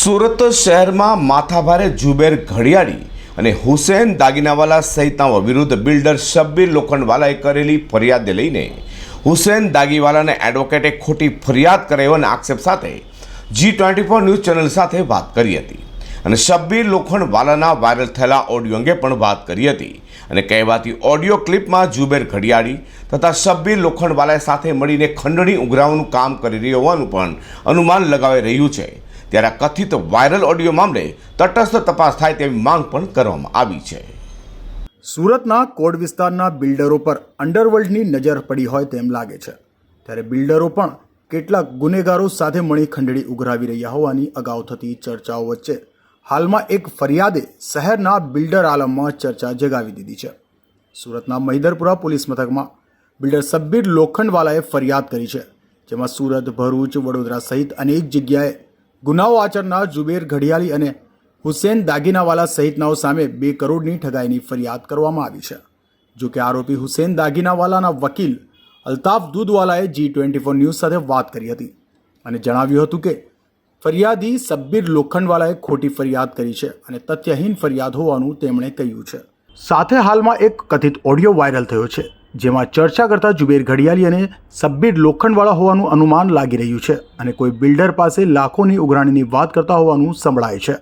સુરત શહેરમાં માથાભારે જુબેર ઘડિયાળી અને હુસેન દાગીનાવાલા સહિતના વિરુદ્ધ બિલ્ડર શબ્બીર લોખંડવાલાએ કરેલી ફરિયાદને લઈને હુસેન દાગીવાલાને એડવોકેટે ખોટી ફરિયાદ કરાયોના આક્ષેપ સાથે G twenty four news channel સાથે વાત કરી હતી અને શબ્બીર લોખંડવાલાના વાયરલ થયેલા ઓડિયો અંગે પણ વાત કરી હતી અને કહેવાતી ઓડિયો ક્લિપમાં જુબેર ઘડિયાળી તથા શબ્બીર લોખંડવાલા સાથે મળીને ખંડણી ઉઘરાવવાનું કામ કરી રહ્યું હોવાનું પણ અનુમાન લગાવી રહ્યું છે. ત્યારે આ કથિત વાયરલ ઓડિયો મામલે તટસ્થ તપાસ થાય તેવી માંગ પણ કરવામાં આવી છે. સુરતના કોડ વિસ્તારના બિલ્ડરો પર અંડરવર્લ્ડની નજર પડી હોય તેમ લાગે છે. ત્યારે બિલ્ડરો પણ કેટલાક ગુનેગારો સાથે મળી ખંડણી ઉઘરાવી રહ્યા હોવાની અગાઉ થતી ચર્ચાઓ વચ્ચે હાલમાં એક ફરિયાદે શહેરના બિલ્ડર આલમમાં ચર્ચા જગાવી દીધી છે. સુરતના મહિદરપુરા પોલીસ મથકમાં બિલ્ડર સબ્બીર લોખંડવાલાએ ફરિયાદ કરી છે, જેમાં સુરત, ભરૂચ, વડોદરા સહિત અનેક જગ્યાએ ગુનાઓ આચરનાર જુબેર ઘડિયાળી અને હુસેન દાગીનાવાલા સહિતનાઓ સામે બે કરોડની ઠગાઈની ફરિયાદ કરવામાં આવી છે. જો કે આરોપી હુસેન દાગીનાવાલાના વકીલ અલ્તાફ દૂધવાલાએ જી ટ્વેન્ટી ફોર ન્યૂઝ સાથે વાત કરી હતી અને જણાવ્યું હતું કે ફરિયાદી સબ્બીર લોખંડવાલાએ ખોટી ફરિયાદ કરી છે અને તથ્યહીન ફરિયાદ હોવાનું તેમણે કહ્યું છે. સાથે હાલમાં એક કથિત ઓડિયો વાયરલ થયો છે. જેમાં ચર્ચા કરતા જુબેર ઘડિયાળી અને સબ્બીર લોખંડવાળા હોવાનું અનુમાન લાગી રહ્યું છે અને કોઈ બિલ્ડર પાસે લાખોની ઉઘરાણીની વાત કરતા હોવાનું સંભળાય છે.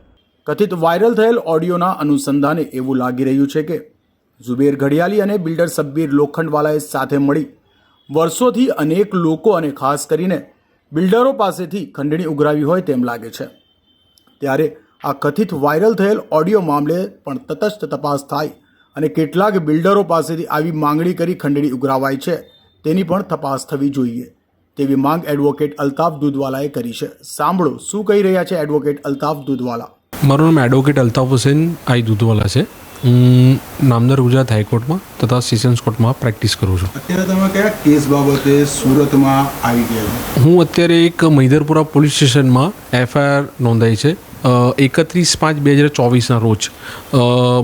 કથિત વાયરલ થયેલ ઓડિયોના અનુસંધાને એવું લાગી રહ્યું છે કે ઝુબેર ઘડિયાળી અને બિલ્ડર સબ્બીર લોખંડવાલાએ સાથે મળી વર્ષોથી અનેક લોકો અને ખાસ કરીને બિલ્ડરો પાસેથી ખંડણી ઉઘરાવી હોય તેમ લાગે છે. ત્યારે આ કથિત વાયરલ થયેલ ઓડિયો મામલે પણ તટસ્થ તપાસ થાય અને કેટલાક બિલ્ડરો પાસેથી આવી માંગણી કરી ખંડણી ઉઘરાવાય છે. તેની પણ તપાસ થવી જોઈએ. તેવી માંગ એડવોકેટ અલ્તાફ દૂધવાલાએ કરી છે. સાંભળો શું કહી રહ્યા છે એડવોકેટ અલ્તાફ દૂધવાલા? મારું નામ એડવોકેટ અલ્તાફ હુસેન આઈ દૂધવાલા છે. હું નામદાર ગુજરાત હાઈકોર્ટમાં તથા સેશન્સ કોર્ટમાં પ્રેક્ટિસ કરું છું. અત્યારે તમે કયા કેસ બાબતે સુરતમાં આવી ગયા હું અત્યારે એક મહિધરપુરા પોલીસ સ્ટેશનમાં એફઆઈઆર નોંધાઈ છે. એકત્રીસ પાંચ બે હજાર ચોવીસના રોજ.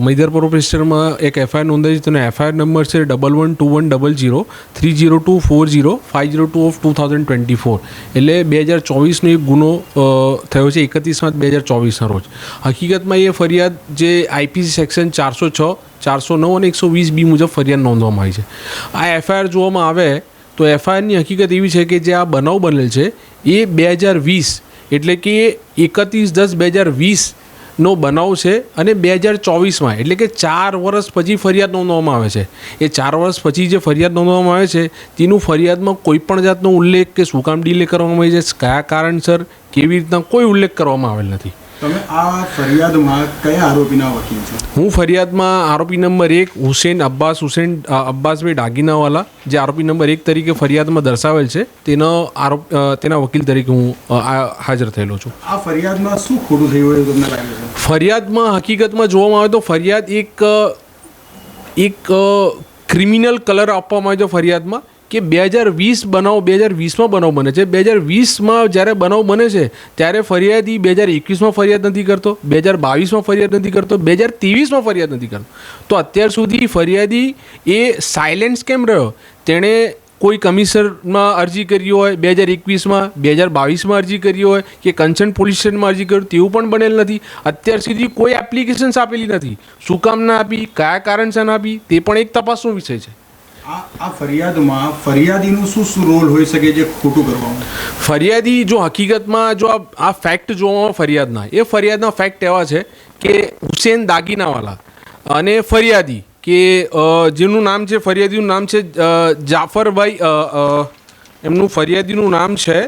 મૈદરપુર સ્ટેશનમાં એક એફઆઈઆર નોંધાઈ છે, તેનો એફઆઈઆર નંબર છે double one two one double zero three zero two four zero five zero two of two thousand twenty four. એટલે બે હજાર ચોવીસનો એક ગુનો થયો છે એકત્રીસ પાંચ બે હજાર ચોવીસના રોજ. હકીકતમાં એ ફરિયાદ જે આઈપીસી સેક્શન ચારસો છ, ચારસો નવ અને એકસો વીસ બી મુજબ ફરિયાદ નોંધવામાં આવી છે. આ એફઆઈઆર જોવામાં આવે તો એફઆઈઆરની હકીકત એવી છે કે જે આ બનાવ બનેલ છે, એ બે હજાર વીસ એટલે કે એકત્રીસ દસ બે હજાર વીસનો બનાવ છે અને બે હજાર ચોવીસમાં. એટલે કે ચાર વર્ષ પછી ફરિયાદ નોંધવામાં આવે છે. એ ચાર વર્ષ પછી જે ફરિયાદ નોંધવામાં આવે છે, તેનું ફરિયાદમાં કોઈ પણ જાતનો ઉલ્લેખ કે શું કામ ડીલે કરવામાં આવી છે, કયા કારણસર, કેવી રીતના કોઈ ઉલ્લેખ કરવામાં આવેલ નથી. તમે આ ફરિયાદમાં કયા આરોપીના વકીલ છો? હું ફરિયાદમાં આરોપી નંબર એક હુસેન અબ્બાસ હુસેન અબ્બાસભાઈ ડાગીનાવાલા જે આરોપી નંબર એક તરીકે ફરિયાદમાં દર્શાવેલ છે તેનો આરોપ તેના વકીલ તરીકે હું હાજર થયેલો છું. આ ફરિયાદમાં શું ખોટું થયું હોય એવું તમને લાગે છે? ફરિયાદમાં હકીકતમાં જોવામાં આવે તો ફરિયાદ એક એક ક્રિમિનલ કલર આપવામાં આવ્યો ફરિયાદમાં. કે બે હજાર વીસ બનાવ બે હજાર વીસમાં બનાવ બને છે. બે હજાર વીસમાં જ્યારે બનાવ બને છે, ત્યારે ફરિયાદી બે હજાર એકવીસમાં ફરિયાદ નથી કરતો, બે હજાર બાવીસમાં ફરિયાદ નથી કરતો, બે હજાર ત્રેવીસમાં ફરિયાદ નથી કરતો. તો અત્યાર સુધી ફરિયાદી એ સાયલેન્સ કેમ રહ્યો? તેણે કોઈ કમિશનમાં અરજી કરી હોય, બે હજાર એકવીસમાં બે હજાર બાવીસમાં અરજી કરી હોય, કે કન્સર્ન પોલીસ સ્ટેશનમાં અરજી કરી તેવું પણ બનેલ નથી. અત્યાર સુધી કોઈ એપ્લિકેશન્સ આપેલી નથી. શું કામ ના આપી? કયા કારણસર આપી? તે પણ એક તપાસનો વિષય છે. આ ફરિયાદમાં ફરિયાદીનું શું રોલ હોઈ શકે જે ફરિયાદી જો હકીકતમાં જો આ ફેક્ટ જોવામાં ફરિયાદના, એ ફરિયાદના ફેક્ટ એવા છે કે હુસેન દાગીનાવાલા અને ફરિયાદી કે જેનું નામ છે, ફરિયાદીનું નામ છે જાફરભાઈ એમનું ફરિયાદીનું નામ છે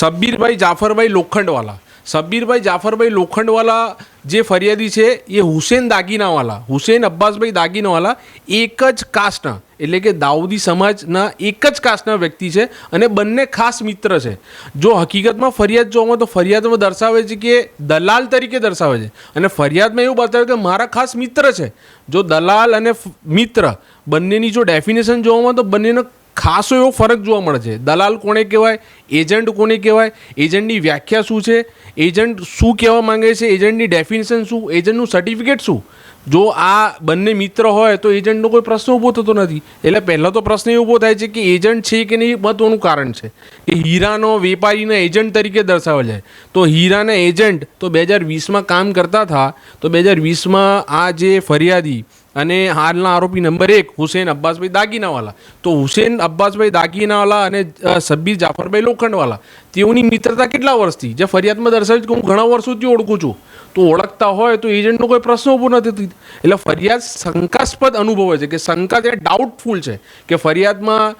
સબ્બીરભાઈ જાફરભાઈ લોખંડવાલા. સબ્બીરભાઈ જાફરભાઈ લોખંડવાલા જે ફરિયાદી છે, એ હુસેન દાગીનાવાલા, હુસેન અબ્બાસભાઈ દાગીનાવાલા એક જ કાસ્ટના એટલે કે દાઉદી સમાજના એક જ કાસ્ટના વ્યક્તિ છે અને બંને ખાસ મિત્ર છે. જો હકીકતમાં ફરિયાદ જોવામાં તો ફરિયાદમાં દર્શાવે છે કે દલાલ તરીકે દર્શાવે છે. અને ફરિયાદમાં એવું બતાવે કે મારા ખાસ મિત્ર છે. જો દલાલ અને મિત્ર બંનેની જો ડેફિનેશન જોવામાં તો બંનેનો ખાસો એવો ફરક જોવા મળે છે. દલાલ કોને કહેવાય? એજન્ટ કોને કહેવાય? એજન્ટની વ્યાખ્યા શું છે? એજન્ટ શું કહેવા માંગે છે? એજન્ટની ડેફિનેશન શું? એજન્ટનું સર્ટિફિકેટ શું? જો આ બંને મિત્ર હોય તો એજન્ટનો કોઈ પ્રશ્ન ઊભો થતો નથી. એટલે પહેલાં તો પ્રશ્ન એ ઊભો થાય છે કે એજન્ટ છે કે નહીં મહત્વનું કારણ છે. કે હીરાનો વેપારીને એજન્ટ તરીકે દર્શાવેલ છે તો હીરાના એજન્ટ તો બે હજાર વીસમાં કામ કરતા હતા. તો બે હજાર વીસમાં આ જે ફરિયાદી અને હાલના આરોપી નંબર એક હુસેન અબ્બાસભાઈ દાગીનાવાલા. તો હુસેન અબ્બાસભાઈ દાગીનાવાલા અને સબ્બીર જાફરભાઈ લોખંડવાલા, તેઓની મિત્રતા કેટલા વર્ષથી? જે ફરિયાદમાં દર્શાવી કે હું ઘણા વર્ષોથી ઓળખું છું. તો ઓળખતા હોય તો એજન્ટનો કોઈ પ્રશ્ન ઊભો નથી. એટલે ફરિયાદ શંકાસ્પદ અનુભવે છે કે શંકા છે ડાઉટફુલ છે કે ફરિયાદમાં,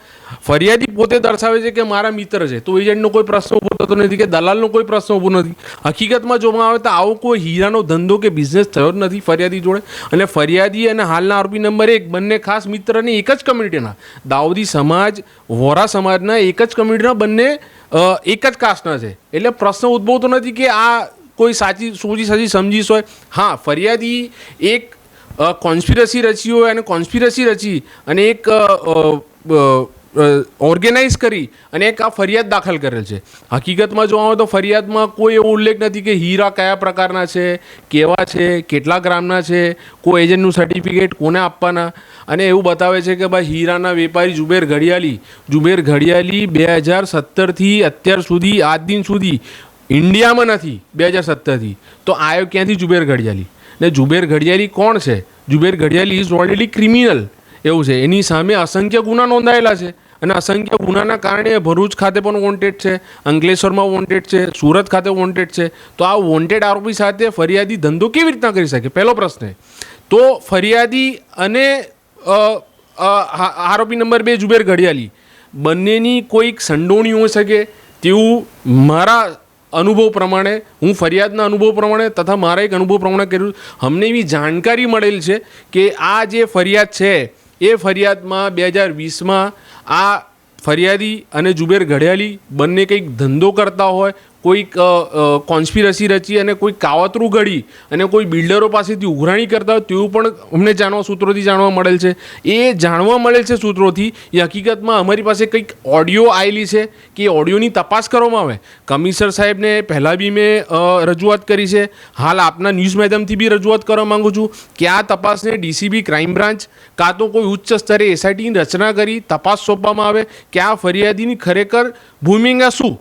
ફરિયાદી પોતે દર્શાવે છે કે મારા મિત્ર છે. તો એજન્ટનો કોઈ પ્રશ્ન ઊભો થતો નથી કે દલાલનો કોઈ પ્રશ્ન ઊભો નથી. હકીકતમાં જોવામાં આવે તો આવો કોઈ હીરાનો ધંધો કે બિઝનેસ થયો જ નથી ફરિયાદી જોડે. અને ફરિયાદી અને હાલના આરોપી નંબર એક બંને ખાસ મિત્રની એક જ કમ્યુનિટીના દાઉદી સમાજ, વોરા સમાજના એક જ કમ્યુનિટીના બંને એક જ કાસ્ટના છે. એટલે પ્રશ્ન ઉદ્ભવતો નથી કે આ કોઈ સાચી, સોજી સાચી સમજીશ હોય. હા, ફરિયાદી એક કોન્સ્પિરસી રચી હોય અને કોન્સ્પિરસી રચી અને એક ઓર્ગેનાઇઝ કરી અને એક આ ફરિયાદ દાખલ કરેલ છે. હકીકતમાં જોવા આવે તો ફરિયાદમાં કોઈ એવો ઉલ્લેખ નથી કે હીરા કયા પ્રકારના છે, કેવા છે, કેટલા ગ્રામના છે, કોઈ એજન્ટનું સર્ટિફિકેટ કોને આપવાના? અને એવું બતાવે છે કે ભાઈ હીરાના વેપારી જુબેર ઘડિયાલી જુબેર ઘડિયાલી બે હજાર સત્તરથી અત્યાર સુધી, આજ દિન સુધી ઇન્ડિયામાં નથી, બે હજાર સત્તરથી. તો આવ્યો ક્યાંથી જુબેર ઘડિયાળી ને જુબેર ઘડિયાળી કોણ છે? Zuber Ghadiyali is already criminal એવું છે. એની સામે અસંખ્ય ગુના નોંધાયેલા છે. અને અસંખ્ય ગુનાના કારણે ભરૂચ ખાતે પણ વોન્ટેડ છે, અંકલેશ્વરમાં વોન્ટેડ છે, સુરત ખાતે વોન્ટેડ છે. તો આ વોન્ટેડ આરોપી સાથે ફરિયાદી ધંધો કેવી રીતના કરી શકે? પહેલો પ્રશ્ન તો ફરિયાદી અને આરોપી નંબર બે જુબેર ઘડિયાળી. બંનેની કોઈક સંડોવણી હોઈ શકે. તેવું મારા અનુભવ પ્રમાણે, હું ફરિયાદના અનુભવ પ્રમાણે તથા મારા એક અનુભવ પ્રમાણે કર્યું. અમને એવી જાણકારી મળેલ છે કે આ જે ફરિયાદ છે, એ ફરિયાદમાં બે હજાર વીસમાં આ ફરિયાદી અને જુબેર ઘડિયાળી બંને કંઈક ધંધો કરતા હોય કોઈક કોન્સ્પિરસી રચી અને કોઈ કાવતરું ઘડી અને કોઈ બિલ્ડરો પાસેથી ઉઘરાણી કરતા હોય તેવું પણ અમને જાણવા, સૂત્રોથી જાણવા મળેલ છે. એ જાણવા મળેલ છે સૂત્રોથી એ હકીકતમાં અમારી પાસે કંઈક ઓડિયો આવેલી છે કે એ ઓડિયોની તપાસ કરવામાં આવે. કમિશનર સાહેબને પહેલાં બી મેં રજૂઆત કરી છે. હાલ આપના ન્યૂઝ માધ્યમથી બી રજૂઆત કરવા માગું છું કે આ તપાસને ડીસીબી ક્રાઇમ બ્રાન્ચ કાં તો કોઈ ઉચ્ચ સ્તરે એસઆઈટીની રચના કરી તપાસ સોંપવામાં આવે કે આ ફરિયાદીની ખરેખર ભૂમિકા શું?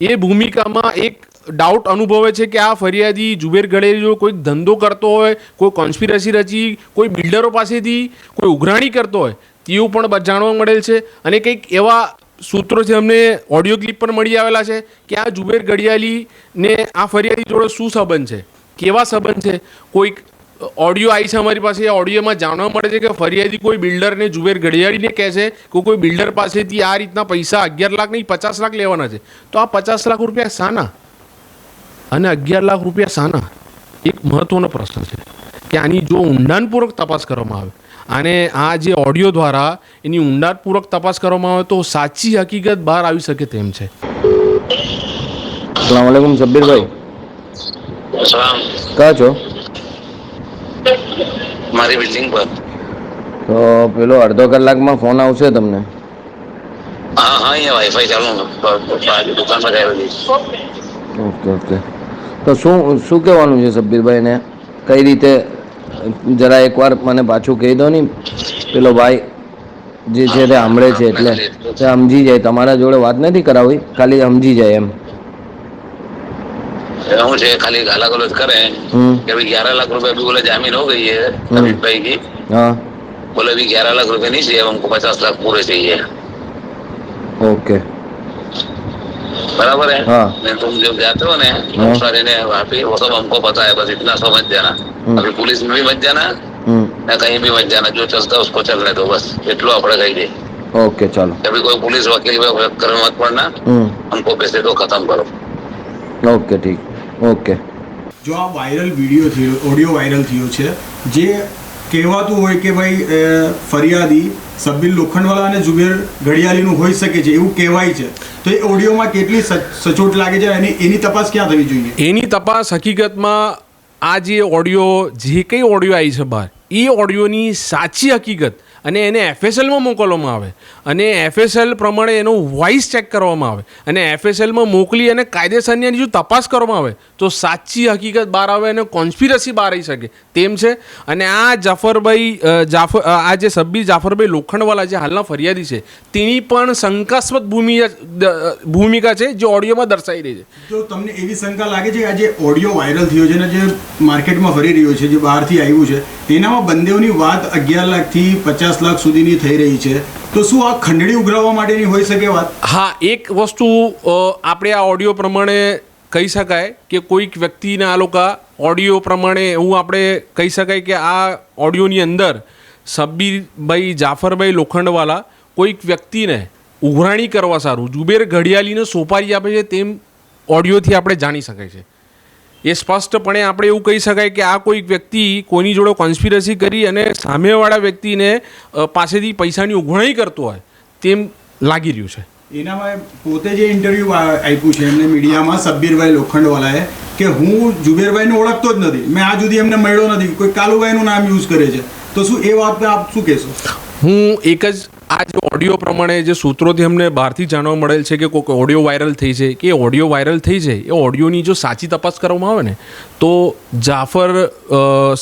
એ ભૂમિકામાં એક ડાઉટ અનુભવે છે કે આ ફરિયાદી જુબેર ગળેરી જો કોઈક ધંધો કરતો હોય, કોઈ કોન્સ્પિરસી રચી, કોઈ બિલ્ડરો પાસેથી કોઈ ઉઘરાણી કરતો હોય, તેવું પણ જાણવા મળેલ છે. અને કંઈક એવા સૂત્રોથી અમને ઓડિયો ક્લિપ પણ મળી આવેલા છે કે આ જુબેર ઘડિયાળીને આ ફરિયાદી જોડે શું સંબંધ છે? કેવા સંબંધ છે? કોઈક ઓડિયો આવી છે અમારી પાસે. ઓડિયોમાં જાણવા મળે છે કે ફરિયાદી કોઈ બિલ્ડરને જુબેર ઘડિયાળીને કહે છે કે કોઈ બિલ્ડર પાસેથી આ રીતના પૈસા અગિયાર લાખ નહીં પચાસ લાખ લેવાના છે. તો આ પચાસ લાખ રૂપિયા શાના? અને અગિયાર લાખ રૂપિયા શાના? એક મહત્વનો પ્રશ્ન છે કે આની જો ઊંડાણપૂર્વક તપાસ કરવામાં આવે અને આ જે ઓડિયો દ્વારા એની ઊંડાણપૂર્વક તપાસ કરવામાં આવે તો સાચી હકીકત બહાર આવી શકે તેમ છે. સલામવાલેકુમ સબ્બીરભાઈ સલામ ક્યાં છો? મારી બિલ્ડિંગ પર. તો પેલો અડધો કલાકમાં ફોન આવશે તમને? હા હા અહીંયા વાઈફાઈ ચાલુ દુકાનમાં આવેલી ઓકે ઓકે. તો શું શું કહેવાનું છે સબ્બીરભાઈને? કઈ રીતે જરા એકવાર મને પાછું કહી દો ને. પેલો ભાઈ જે છે તે સાંભળે છે એટલે. તે સમજી જાય. તમારા જોડે વાત નથી કરાવી? ખાલી સમજી જાય એમ. तो मुझे खाली गाला गलोच करे अभी ग्यारह लाख रुपए अभी बोले जामीन हो गई है हम्म। अमित भाई की। हाँ। बोले अभी ग्यारह लाख रुपए नहीं चाहिए हमको पचास लाख पूरे चाहिए। ओके। बराबर है? हाँ। तुम तो जब जाते हो ना हाँ। सारे ने वहाँ पे वो सब हमको पता है बस इतना समझ जाना। हम्म। अभी पुलिस में भी मत जाना हम्म। ना कहीं भी मत जाना जो चलता उसको चलने दो बस। इतलो अपने कहीं ओके चलो। कभी कोई पुलिस वकील कर मत पड़ना हमको पैसे दो खत्म करो। ओके ठीक। ઓકે. જો આ વાયરલ વીડિયો થયો ઓડિયો વાયરલ થયો છે જે કહેવાતું હોય કે ભાઈ ફરિયાદી સબ્બીર લોખંડવાલા અને જુબેર ઘડિયાળીનું હોઈ શકે છે એવું કહેવાય છે. તો એ ઓડિયોમાં કેટલી સચ- સચોટ લાગે છે અને એની તપાસ ક્યાં થવી જોઈએ? એની તપાસ હકીકતમાં આ જે ઓડિયો જે કંઈ ઓડિયો આવી છે બહાર એ ઓડિયોની સાચી હકીકત અને એને એફએસએલમાં મોકલવામાં આવે. અને એફએસએલ પ્રમાણે એનો વોઇસ ચેક કરવામાં આવે. અને એફએસએલમાં મોકલી અને કાયદેસરની એની જો તપાસ કરવામાં આવે, તો સાચી હકીકત બહાર આવે અને કોન્સ્પિરસી બહાર આવી શકે. તેમ છે. અને આ જાફરભાઈ જાફર આ જે સબ્બી જાફરભાઈ લોખંડવાલા જે હાલના ફરિયાદી છે, તેની પણ શંકાસ્પદ ભૂમિકા ભૂમિકા છે, જે ઓડિયોમાં દર્શાઈ રહી છે. તો તમને એવી શંકા લાગે છે કે આ ઓડિયો વાયરલ થયો છે ને જે માર્કેટમાં ફરી રહ્યો છે, જે બહારથી આવ્યું છે, તેનામાં બંદેઓની વાત અગિયાર લાખથી પચાસ લાખ સુધીની થઈ રહી છે. તો શું આ ખંડણી ઉઘરાવવા માટેની હોઈ શકે વાત? હા, એક વસ્તુ આપણે આ ઓડિયો પ્રમાણે કહી શકાય કે કોઈક વ્યક્તિને આ લોકો ઓડિયો પ્રમાણે એવું આપણે કહી શકાય કે આ ઓડિયોની અંદર સબ્બીરભાઈ જાફરભાઈ લોખંડવાલા કોઈક વ્યક્તિને ઉઘરાણી કરવા સારું, જુબેર ઘડિયાળીને સોપારી આપે છે તેમ ઓડિયોથી આપણે જાણી શકાય છે. એ સ્પષ્ટપણે આપણે એવું કહી શકાય કે આ કોઈક વ્યક્તિ કોઈની જોડે કોન્સ્પિરસી કરી અને સામેવાળા વ્યક્તિને પાસેથી પૈસાની ઉઘવણી કરતો હોય તેમ લાગી રહ્યું છે. એનામાં પોતે જે ઇન્ટરવ્યૂ આપ્યું છે એમને મીડિયામાં સબ્બીરભાઈ લોખંડવાલાએ કે હું જુબેરભાઈને ઓળખતો જ નથી. મેં આ સુધી એમને મળ્યો નથી. કોઈ કાલુભાઈનું નામ યુઝ કરે છે. તો શું એ વાત આપ શું કહેશો? હું એક જ આ જે ઓડિયો પ્રમાણે જે સૂત્રોથી અમને બહારથી જાણવા મળેલ છે કે કોઈક ઓડિયો વાયરલ થઈ છે, કે ઓડિયો વાયરલ થઈ છે એ ઓડિયોની જો સાચી તપાસ કરવામાં આવે ને, તો જાફર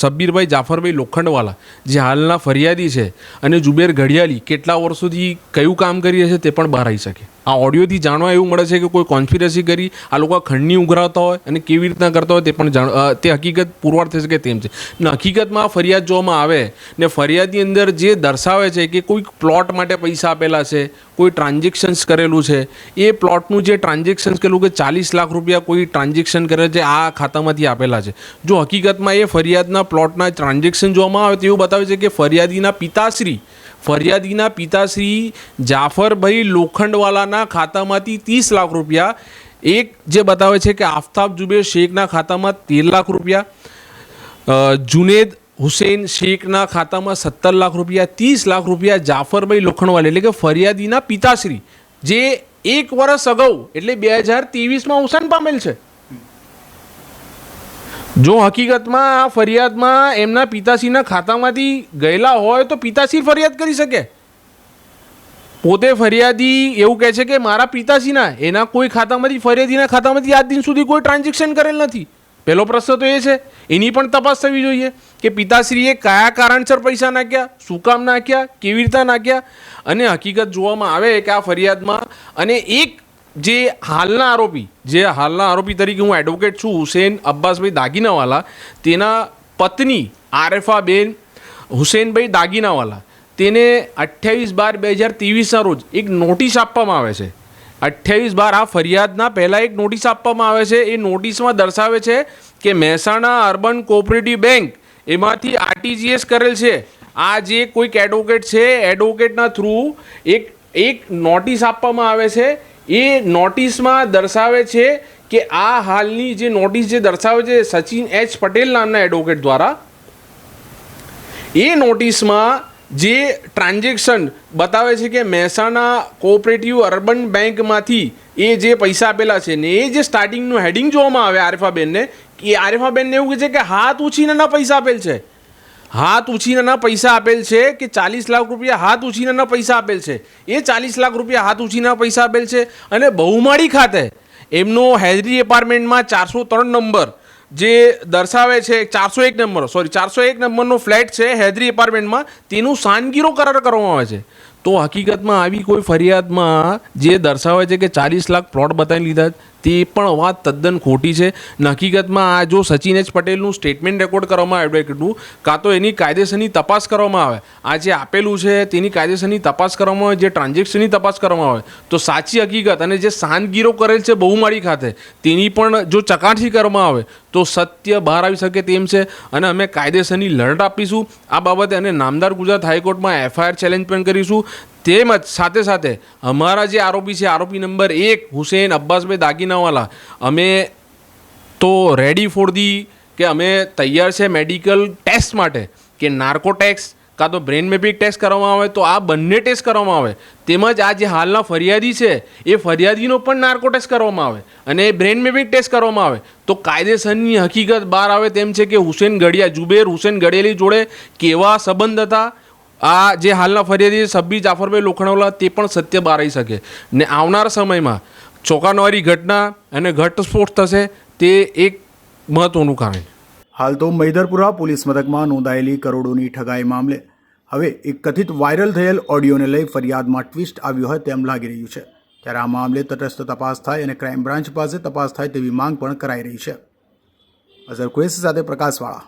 સબ્બીરભાઈ જાફરભાઈ લોખંડવાલા જે હાલના ફરિયાદી છે અને જુબેર ઘડિયાળી કેટલા વર્ષોથી કયું કામ કરી છે તે પણ બહાર આવી શકે. આ ઓડિયોથી જાણવા એવું મળે છે કે કોઈ કોન્સ્પિરસી કરી, આ લોકો ખંડની ઉઘરાવતા હોય અને કેવી રીતના કરતા હોય તે પણ જાણ તે હકીકત પુરવાર થઈ શકે તેમ છે. ને હકીકતમાં ફરિયાદ જોવામાં આવે ને ફરિયાદની અંદર જે દર્શાવે છે કે કોઈક પ્લોટ માટે પૈસા આપેલા છે, કોઈ ટ્રાન્ઝેક્શન્સ કરેલું છે, એ પ્લોટનું જે ટ્રાન્ઝેક્શન્સ કરેલું કે ચાલીસ લાખ રૂપિયા કોઈ ટ્રાન્ઝેક્શન કરે છે, આ ખાતામાંથી આપેલા છે. જો હકીકતમાં એ ફરિયાદના પ્લોટના ટ્રાન્ઝેક્શન જોવામાં આવે તો એવું બતાવે છે કે ફરિયાદીના પિતાશ્રી ફરિયાદીના પિતાશ્રી જાફરભાઈ લોખંડવાલાના ખાતામાંથી ત્રીસ લાખ રૂપિયા. એક જે બતાવે છે કે આફતાબ જુબેર શેખના ખાતામાં તેર લાખ રૂપિયા. જુનેદ હુસેન શેખના ખાતામાં સત્તર લાખ રૂપિયા, ત્રીસ લાખ રૂપિયા જાફરભાઈ લોખંડવાલા એટલે કે ફરિયાદીના પિતાશ્રી. જે એક વર્ષ અગાઉ, એટલે બે હજાર ત્રેવીસમાં અવસાન પામેલ છે. જો હકીકતમાં આ ફરિયાદમાં એમના પિતાશ્રીના ખાતામાંથી ગયેલા હોય તો પિતાશ્રી ફરિયાદ કરી શકે. પોતે ફરિયાદી એવું કહે છે કે મારા પિતાશ્રીના, એના કોઈ ખાતામાંથી, ફરિયાદીના ખાતામાંથી આજ દિન સુધી કોઈ ટ્રાન્ઝેક્શન કરેલ નથી. પહેલો પ્રશ્ન તો એ છે, એની પણ તપાસ થવી જોઈએ કે પિતાશ્રીએ કયા કારણસર પૈસા નાખ્યા, શું કામ નાખ્યા, કેવી રીતે નાખ્યા? અને હકીકત જોવામાં આવે કે આ ફરિયાદમાં અને એક જે હાલના આરોપી, જે હાલના આરોપી તરીકે હું એડવોકેટ છું, હુસેન અબ્બાસભાઈ દાગીનાવાલા, તેના પત્ની આરેફાબેન હુસેનભાઈ દાગીનાવાલા, તેને અઠ્યાવીસ બાર બે હજાર ત્રેવીસના રોજ એક નોટિસ આપવામાં આવે છે. અઠ્યાવીસ બાર, આ ફરિયાદના પહેલાં એક નોટિસ આપવામાં આવે છે. એ નોટિસમાં દર્શાવે છે કે મહેસાણા અર્બન કોઓપરેટિવ બેંક એમાંથી આરટીજીએસ કરેલ છે. આ જે કોઈક એડવોકેટ છે એડવોકેટના થ્રુ એક એક નોટિસ આપવામાં આવે છે. એ નોટિસમાં દર્શાવે છે કે આ હાલની જે નોટિસ જે દર્શાવે છે સચિન એચ પટેલ નામના એડવોકેટ દ્વારા, એ નોટિસમાં જે ટ્રાન્ઝેક્શન બતાવે છે કે મહેસાણા કોઓપરેટિવ અર્બન બેંકમાંથી એ જે પૈસા આપેલા છે ને એ જે સ્ટાર્ટિંગનું હેડિંગ જોવામાં આવે આરિફાબેનને, એ આરિફાબેનને એવું કહે છે કે હાથ ઉછીના પૈસા આપેલ છે. હાથ ઉછીનાના પૈસા આપેલ છે કે ચાલીસ લાખ રૂપિયા હાથ ઉછીનાના પૈસા આપેલ છે? એ ચાલીસ લાખ રૂપિયા હાથ ઉછીના પૈસા આપેલ છે? અને બહુમાળી ખાતે એમનો હેજરી એપાર્ટમેન્ટમાં ચારસો ત્રણ નંબર જે દર્શાવે છે, ચારસો એક નંબર સોરી ચારસો એક નંબરનો ફ્લેટ છે હૈદરી એપાર્ટમેન્ટમાં, તેનું સાનગીરો કરાર કરવામાં આવે છે. તો હકીકતમાં આવી કોઈ ફરિયાદમાં જે દર્શાવે છે કે ચાલીસ લાખ પ્લોટ બતાવી લીધા તે પણ વાત તદ્દન ખોટી છે. હકીકતમાં આ જો સચિન એચ પટેલનું સ્ટેટમેન્ટ રેકોર્ડ કરવામાં આવ્યું એડવોકેટનું કાં તો એની કાયદેસરની તપાસ કરવામાં આવે. આ જે આપેલું છે, તેની કાયદેસરની તપાસ કરવામાં આવે, જે ટ્રાન્ઝેક્શનની તપાસ કરવામાં આવે, તો સાચી હકીકત અને જે સાનગીરો કરેલ છે બહુમાળી ખાતે, તેની પણ જો ચકાસણી કરવામાં આવે, તો સત્ય બહાર આવી શકે તેમ છે. અને અમે કાયદેસરની લડત આપીશું. આ બાબતે અને નામદાર ગુજરાત હાઈકોર્ટમાં એફઆઈઆર ચેલેન્જ પણ કરીશું. તેમજ સાથે સાથે અમારા જે આરોપી છે, આરોપી નંબર એક હુસેન અબ્બાસભાઈ દાગીનાવાલા, અમે તો રેડી ફોર ધી કે અમે તૈયાર છે મેડિકલ ટેસ્ટ માટે કે નાર્કો ટેક્સ કાં તો બ્રેન મેપિંગ ટેસ્ટ કરવામાં આવે તો આ બંને ટેસ્ટ કરવામાં આવે. તેમજ આ જે હાલના ફરિયાદી છે, એ ફરિયાદીનો પણ નાર્કો ટેસ્ટ કરવામાં આવે અને બ્રેન મેપિંગ ટેસ્ટ કરવામાં આવે. તો કાયદેસરની હકીકત બહાર આવે તેમ છે કે હુસેન ગડિયા જુબેર હુસેન ગડેલી જોડે કેવા સંબંધ હતા? આ જે હાલના ફરિયાદી સબ્બી જાફરભાઈ લોખંડવાલા તે પણ સત્ય આવી શકે. ને આવનાર સમયમાં ચોંકાવનારી ઘટના અને ઘટસ્ફોટ થશે, તે એક મહત્ત્વનું કારણ હાલ તો મૈદરપુરા પોલીસ મથકમાં નોંધાયેલી કરોડોની ઠગાઈ મામલે હવે એક કથિત વાયરલ થયેલ ઓડિયોને લઈ ફરિયાદમાં ટ્વિસ્ટ આવ્યું હોય તેમ લાગી રહ્યું છે. ત્યારે આ મામલે તટસ્થ તપાસ થાય અને ક્રાઇમ બ્રાન્ચ પાસે તપાસ થાય તેવી માંગ પણ કરાઈ રહી છે. અઝર કુરેશી સાથે પ્રકાશવાળા.